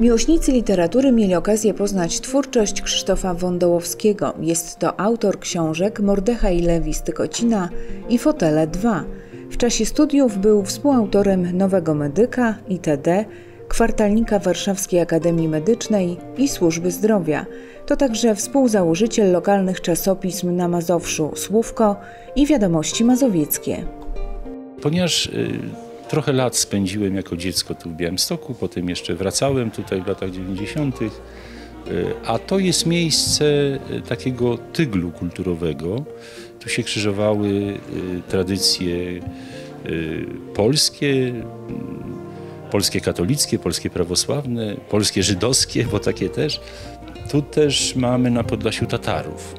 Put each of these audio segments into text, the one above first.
Miłośnicy literatury mieli okazję poznać twórczość Krzysztofa Wądołowskiego. Jest to autor książek Mordechaj Lewi z Tykocina i Fotele 2. W czasie studiów był współautorem Nowego Medyka itd., kwartalnika Warszawskiej Akademii Medycznej i Służby Zdrowia. To także współzałożyciel lokalnych czasopism na Mazowszu Słówko i Wiadomości Mazowieckie. Ponieważ y, trochę lat spędziłem jako dziecko tu w Białymstoku, potem jeszcze wracałem tutaj w latach 90., y, a to jest miejsce y, takiego tyglu kulturowego. Tu się krzyżowały y, tradycje polskie, polskie katolickie, polskie prawosławne, polskie żydowskie, bo takie też. Tu też mamy na Podlasiu Tatarów.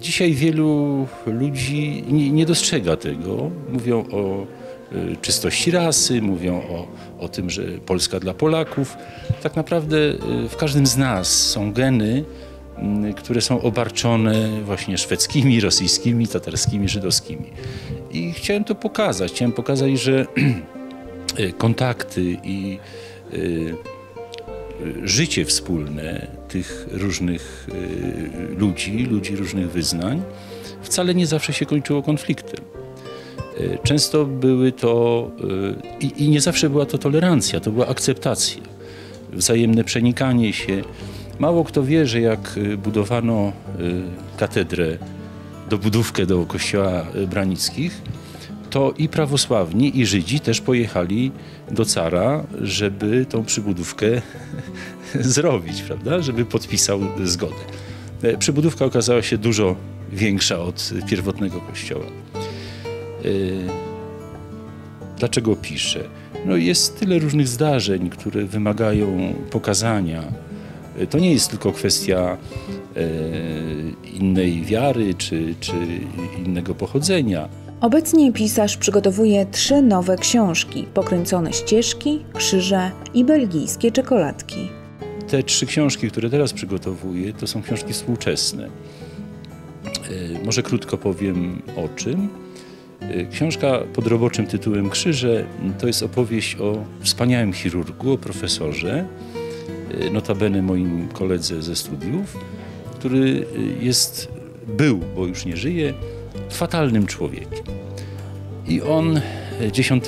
Dzisiaj wielu ludzi nie, nie dostrzega tego. Mówią o y, czystości rasy, mówią o, o tym, że Polska dla Polaków. Tak naprawdę y, w każdym z nas są geny, które są obarczone właśnie szwedzkimi, rosyjskimi, tatarskimi, żydowskimi. I chciałem to pokazać. Chciałem pokazać, że y, kontakty i życie wspólne tych różnych y, ludzi, ludzi różnych wyznań, wcale nie zawsze się kończyło konfliktem. Y, Często były to, y, i, nie zawsze była to tolerancja, to była akceptacja, wzajemne przenikanie się. Mało kto wie, że jak budowano katedrę, dobudówkę do kościoła Branickich, to i prawosławni, i Żydzi też pojechali do cara, żeby tą przybudówkę zrobić, prawda? Żeby podpisał zgodę. E, Przybudówka okazała się dużo większa od pierwotnego kościoła. E, Dlaczego piszę? No jest tyle różnych zdarzeń, które wymagają pokazania. E, To nie jest tylko kwestia innej wiary czy, czy innego pochodzenia. Obecnie pisarz przygotowuje trzy nowe książki: Pokręcone ścieżki, krzyże i belgijskie czekoladki. Te trzy książki, które teraz przygotowuję, to są książki współczesne. E, Może krótko powiem o czym. E, Książka pod roboczym tytułem Krzyże to jest opowieść o wspaniałym chirurgu, o profesorze, e, notabene moim koledze ze studiów, który jest, był, bo już nie żyje, fatalnym człowiekiem. I on 10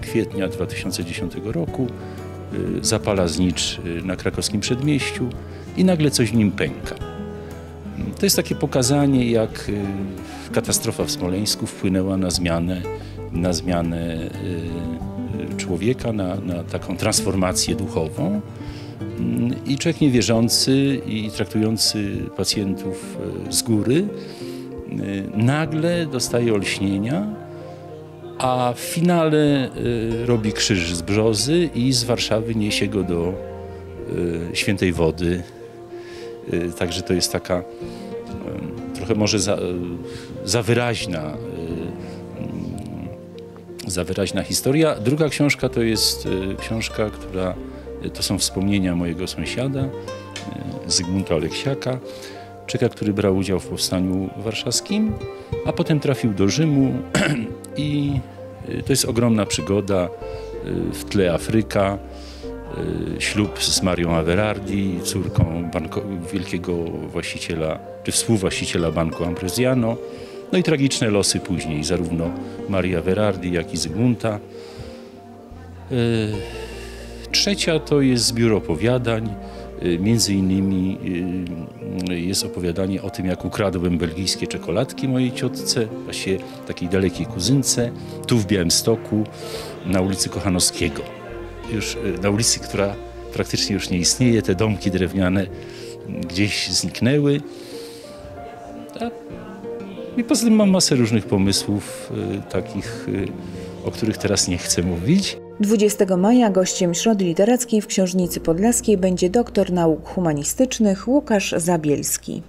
kwietnia 2010 roku y, zapala znicz na krakowskim przedmieściu i nagle coś w nim pęka. To jest takie pokazanie, jak katastrofa w Smoleńsku wpłynęła na zmianę, na zmianę człowieka, na, na taką transformację duchową. Mm, I człowiek niewierzący i traktujący pacjentów z góry nagle dostaje olśnienia, a w finale y, robi krzyż z brzozy i z Warszawy niesie go do y, świętej wody. Y, Także to jest taka y, trochę może za, y, za wyraźna y, za wyraźna historia. Druga książka to jest y, książka, która to są wspomnienia mojego sąsiada, y, Zygmunta Oleksiaka, czeka, który brał udział w powstaniu warszawskim, a potem trafił do Rzymu i y, to jest ogromna przygoda. y, W tle Afryka, y, ślub z Marią Averardi, córką banko, wielkiego właściciela, czy współwłaściciela banku Ambrosiano. No i tragiczne losy później, zarówno Marii Averardi, jak i Zygmunta. Trzecia to jest zbiór opowiadań. Y, Między innymi y, jest opowiadanie o tym, jak ukradłem belgijskie czekoladki mojej ciotce, właśnie takiej dalekiej kuzynce, tu w Białymstoku, na ulicy Kochanowskiego. Już y, na ulicy, która praktycznie już nie istnieje, te domki drewniane y, gdzieś zniknęły. I poza tym mam masę różnych pomysłów, y, takich, y, o których teraz nie chcę mówić. 20 maja gościem Środy Literackiej w Książnicy Podlaskiej będzie doktor nauk humanistycznych Łukasz Zabielski.